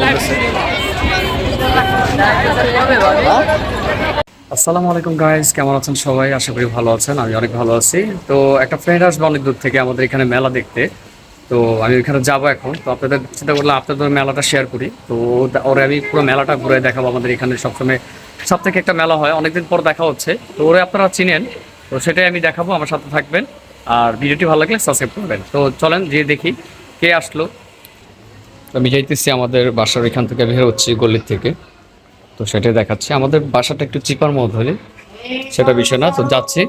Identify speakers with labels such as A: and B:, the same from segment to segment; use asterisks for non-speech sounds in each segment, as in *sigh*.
A: বলতেছে। আসসালামু আলাইকুম গাইস কেমন আছেন সবাই? আশা করি ভালো আছেন। আমি অনেক ভালো আছি। তো একটা ফ্রেন্ড আসবে অনেক দূর থেকে আমাদের এখানে মেলা দেখতে। তো আমি ওইখানে যাব এখন। তো আপনাদের চিন্তা করলাম আপনাদের মেলাটা শেয়ার করি। তো ওরে আমি পুরো মেলাটা ঘুরে দেখাবো আমাদের এখানে সবসময়। সব থেকে একটা মেলা হয়। অনেকদিন পর দেখা হচ্ছে। তো ওরে আপনারা চিনেন। তো সেটাই আমি দেখাবো। আমার সাথে থাকবেন। আর ভিডিওটি ভালো লাগলে সাবস্ক্রাইব করবেন। তো চলেন যে দেখি কে আসলো। আমি যাইতেছি আমাদের বাসার এখান থেকে বের হচ্ছি গলির থেকে। তো সেটাই দেখাচ্ছি। আমাদের বাসাটা একটু চিপার মধ্যে সেটা বিষয় না। তো যাচ্ছি।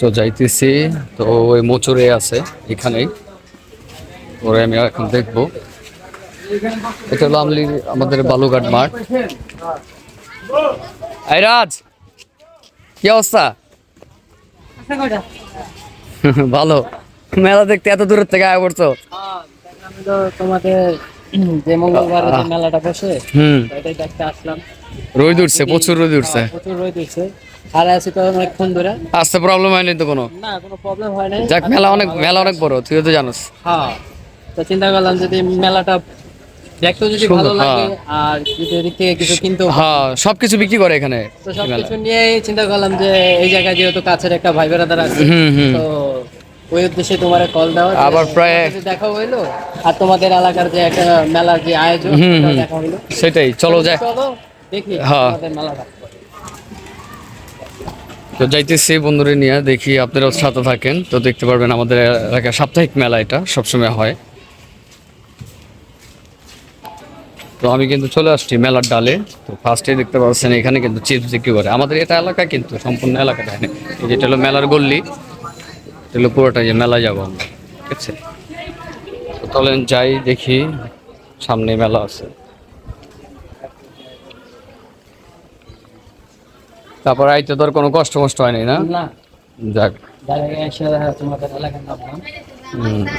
A: তো যাইতেছি। তো ওই মোচরে আছে, এখানেই। ওরে আমি এখন দেখব। এটা হলো আমলির, আমাদের বালুঘাট মাঠ। এই রাজ কি অবস্থা? *laughs* ভালো। মেলা দেখতে এত দূরের থেকে আয় পড়ছো?
B: যে মঙ্গলবার মেলাটা
A: রোদ উঠছে, প্রচুর উঠছে
B: প্রচুর উঠছে। আর আছি তো অনেকক্ষণ ধরে
A: আসতে প্রবলেম হয়নি তো কোনো?
B: প্রবলেম
A: যাক, মেলা অনেক মেলা অনেক বড় জানোস।
B: হ্যাঁ। চিন্তা করলাম যদি মেলাটা দেখতে যদি ভালো লাগে
A: হ্যাঁ।
B: আর থেকে কিছু
A: হ্যাঁ সবকিছু বিক্রি করে এখানে
B: তো সবকিছু নিয়ে চিন্তা করলাম যে এই জায়গায় যেহেতু কাছের একটা ভাই বেড়াদার আছে তো ওই উদ্দেশ্যে তোমার কল দেওয়া
A: আবার প্রায়-
B: দেখা হইল আর তোমাদের এলাকার যে একটা মেলার যে আয়োজন। দেখা হইল।
A: সেটাই চলো যাই।
B: চলো দেখি
A: হ্যাঁ।
B: মেলাটা
A: তো যাইতেছি বন্ধুরে নিয়ে দেখি আপনারাও সাথে থাকেন। তো দেখতে পারবেন আমাদের এলাকায় সাপ্তাহিক মেলা এটা সবসময় হয়। তো আমি কিন্তু চলে আসছি মেলার ডালে। তো ফার্স্টে দেখতে পাচ্ছেন এখানে কিন্তু চিপস বিক্রি করে। আমাদের এটা এলাকা কিন্তু সম্পূর্ণ এলাকাটা এখানে। এই যেটা হলো মেলার গল্লি এটা হলো পুরোটা যে মেলা যাব আমরা। ঠিক আছে? তো চলেন যাই দেখি সামনে মেলা আছে। তারপর আইতে তোর কোনো কষ্ট মষ্ট হয়নি না?
B: না।
A: যাক।
B: তোমাদের এলাকার নাম।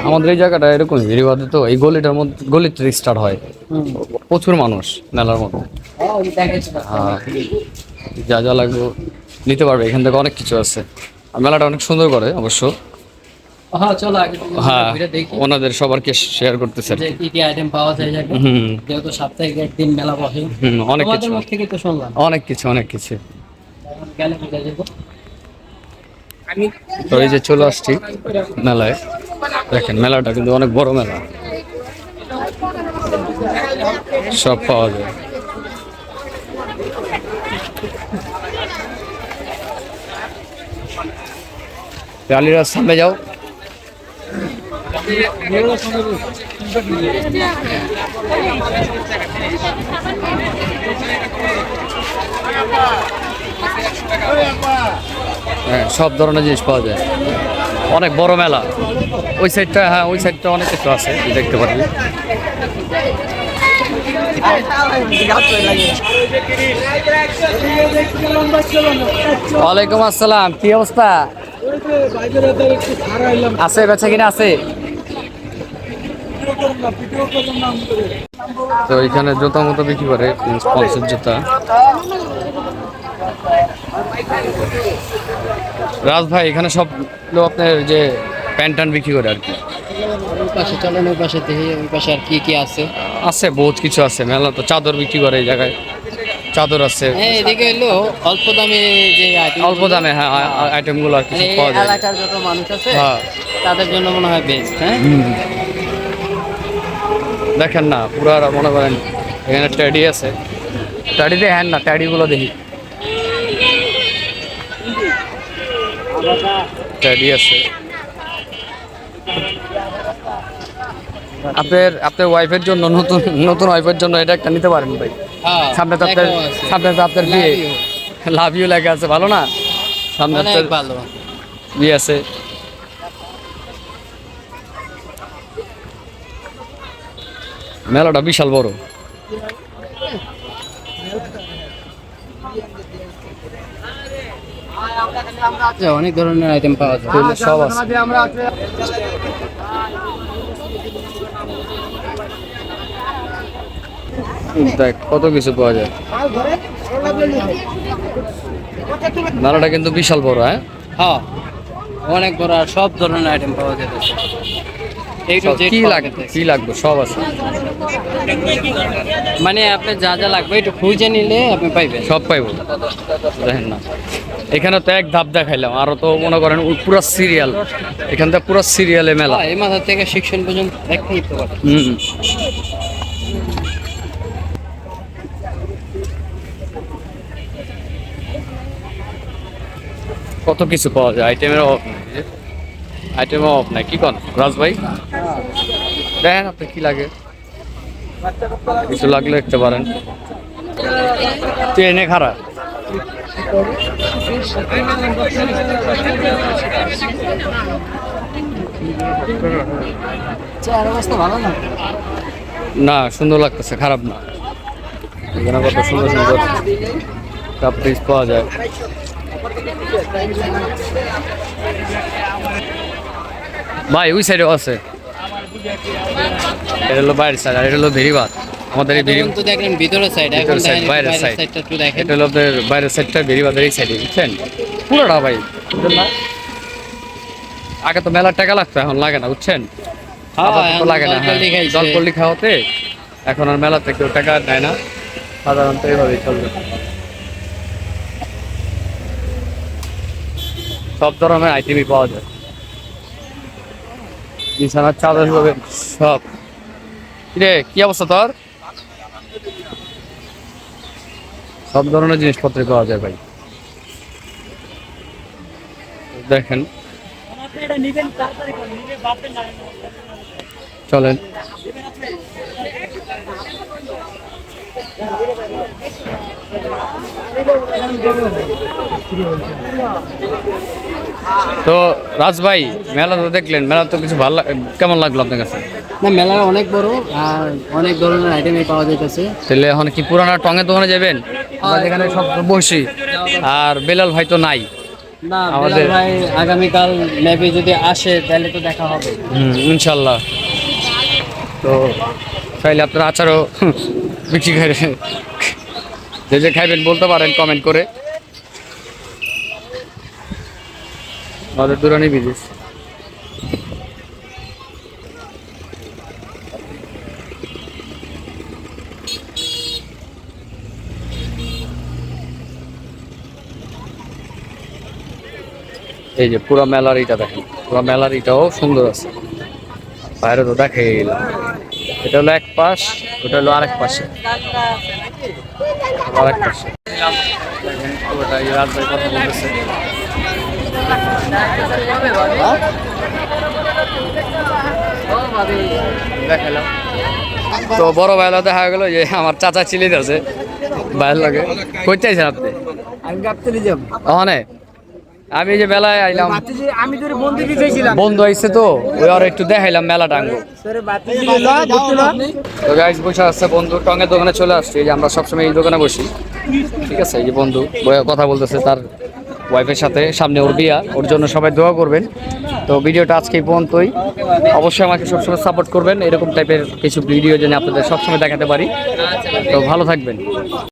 A: আমাদের এই জায়গাটা এরকম ভিড়বাদে তো এই গলিটার মধ্যে গলিতে স্টার্ট হয়। প্রচুর মানুষ মেলার মধ্যে। হ্যাঁ, যা যা লাগবে নিতে পারবে এখান থেকে অনেক কিছু আছে। আর মেলাটা অনেক সুন্দর করে অবশ্য।
B: হ্যাঁ
A: হ্যাঁ ওনাদের সবারকে শেয়ার করতেছে অনেক কিছু।
B: মুখ থেকে তো শুনলাম।
A: অনেক কিছু অনেক কিছু। তো এই যে চলে আসছি মেলায়। দেখেন, মেলাটা কিন্তু অনেক বড় মেলা। সব পাওয়া যায়। আলিরাজ সামনে যাও। হ্যাঁ সব ধরনের জিনিস পাওয়া যায়। অনেক বড় মেলা। ওই সাইডটা হ্যাঁ ওই সাইডটা অনেক কিছু আছে দেখতে পারবি। ওয়ালাইকুম আসসালাম, কি অবস্থা? আছে, বেচা কিনা আছে? তো এখানে জুতা মতো বিক্রি করে, স্পন্সর জুতা। রাজ ভাই এখানে সব লোক আপনার যে প্যান্ট ট্যান্ট বিক্রি করে আর কি।
B: পাশে চলেন ওই পাশে দেখি ওই পাশে আর কি কি আছে?
A: আছে বহুত কিছু আছে মেলা তো চাদর বিক্রি করে এই জায়গায়। চাদর আছে।
B: হ্যাঁ এদিকে এলো অল্প দামে যে
A: অল্প দামে হ্যাঁ আইটেমগুলো আর কিছু
B: মানে
A: পাওয়া যায়।
B: এলাকার যত মানুষ আছে
A: হ্যাঁ।
B: তাদের জন্য মনে হয় বেস্ট হ্যাঁ?
A: দেখেন না পুরো মনে করেন এখানে ট্যাডি আছে। ট্যাডিতে হ্যান না ট্যাডিগুলো দেখি। আছে। আপনার আপনার ওয়াইফের জন্য নতুন নতুন ওয়াইফের জন্য এটা একটা নিতে পারেন ভাই।
B: হ্যাঁ
A: সামনে তো আপনার সামনে তো আপনার বিয়ে। লাভ ইউ লেখা আছে ভালো না? সামনে আপনার
B: ভালো।
A: বিয়ে আছে। মেলাটা বিশাল বড়।
B: অনেক ধরনের আইটেম পাওয়া যায়।
A: সব আছে। দেখ কত কিছু পাওয়া যায়। মেলাটা কিন্তু বিশাল বড় হ্যাঁ?
B: হ্যাঁ। অনেক বড় আর সব ধরনের আইটেম পাওয়া যায়
A: কি লাগবে কি লাগবে? সব আছে।
B: মানে আপনি যা যা লাগবে একটু খুঁজে নিলে আপনি পাইবেন।
A: সব পাইব। দেখেন না। এখানে তো এক ধাপ দেখাইলাম আরও তো মনে করেন পুরো সিরিয়াল এখানটা পুরো সিরিয়ালে মেলা।
B: হ্যাঁ, এই মাথা থেকে শিক্ষণ পর্যন্ত দেখতে নিতে পারেন
A: হুম। কত কিছু পাওয়া যায় আইটেমের অফ নেই আইটেমের অভাব নাই কি কন? রাজ ভাই? দেখেন আপনি কি লাগে। কিছু লাগলে দেখতে পারেন ট্রেনে খারাপ।
B: চার অবস্থা ভালো না
A: না সুন্দর লাগতেছে খারাপ না। এখানে কত সুন্দর সুন্দর কাপ পিস পাওয়া যায়। ভাই ওই সাইডেও আছে। এটা হলো বাইরের সাইড আর এটা হলো ভেরিবাদ। আমাদের এই ভেরি
B: তো দেখলেন ভিতরের সাইড এখন দেখেন
A: বাইরের
B: সাইডটা একটু দেখেন।
A: এটা হলো আপনার বাইরের সাইডটা এই সাইডে বুঝছেন? পুরোটা ভাই আগে তো মেলার টাকা লাগতো এখন লাগে না বুঝছেন?
B: হ্যাঁ,
A: আপাতত লাগে না
B: জলপল্লি
A: হ্যাঁ। খাওয়াতে এখন আর মেলাতে কেউ টাকা দেয় না সাধারণত এইভাবেই চলবে। সব ধরনের আইটেমই পাওয়া যায়। বিছানার চাদর হবে সব। কিরে কি অবস্থা তোর? সব ধরনের জিনিসপত্র পাওয়া যায় ভাই। দেখেন। চলেন। তো রাজ ভাই, মেলা তো দেখলেন, মেলা তো কিছু ভালো কেমন লাগল আপনার কাছে?
B: না মেলা অনেক বড় আর অনেক ধরনের আইটেমই পাওয়া যাইতেছে।
A: তাহলে এখন কি পুরানা টঙের দোকানে যাবেন? আমরা যেখানে সব বসি। আর বেলাল ভাই তো নাই।
B: না
A: আমাদের-
B: আমাদের ভাই আগামীকাল মেবি যদি আসে তাহলে তো দেখা হবে।
A: হুম ইনশাল্লাহ। তো চাইলে আপনার আচারও বিক্রি করে যে যে খাইবেন বলতে পারেন কমেন্ট করে। আমাদের দুরানি বিজিস এই যে পুরো মেলার ইটা দেখেন পুরো মেলার ইটাও সুন্দর আছে। বাইরে তো দেখে এটা হলো এক পাশ ওটা হলো আরেক পাশে। আরেক পাশে। দেখেন পুরোটা কথা বলতেছে। দেখালাম। তো বড় ভাইলা দেখা গেল যে আমার চাচা চিলি আছে ভাইয়ের লাগে। কইতে আছেন আপনি?
B: আমি গাবতলি যাব।
A: ওখানে আমি এই যে মেলায় আইলাম।
B: আমি তোর বন্ধু দিতেছিলাম
A: বন্ধু আইছে তো ওই আর একটু দেখাইলাম মেলা
B: তোর
A: তো গাইজ বসে আসছে বন্ধু টঙের দোকানে চলে আসছে। এই যে আমরা সবসময় এই দোকানে বসি। ঠিক আছে এই যে বন্ধু বয়ে কথা বলতেছে তার ওয়াইফের সাথে সামনে ওর বিয়া ওর জন্য সবাই দোয়া করবেন। তো ভিডিওটা আজকে এই পর্যন্তই। অবশ্যই আমাকে সবসময় সাপোর্ট করবেন এরকম টাইপের কিছু ভিডিও যেন আপনাদের সবসময় দেখাতে পারি। তো ভালো থাকবেন।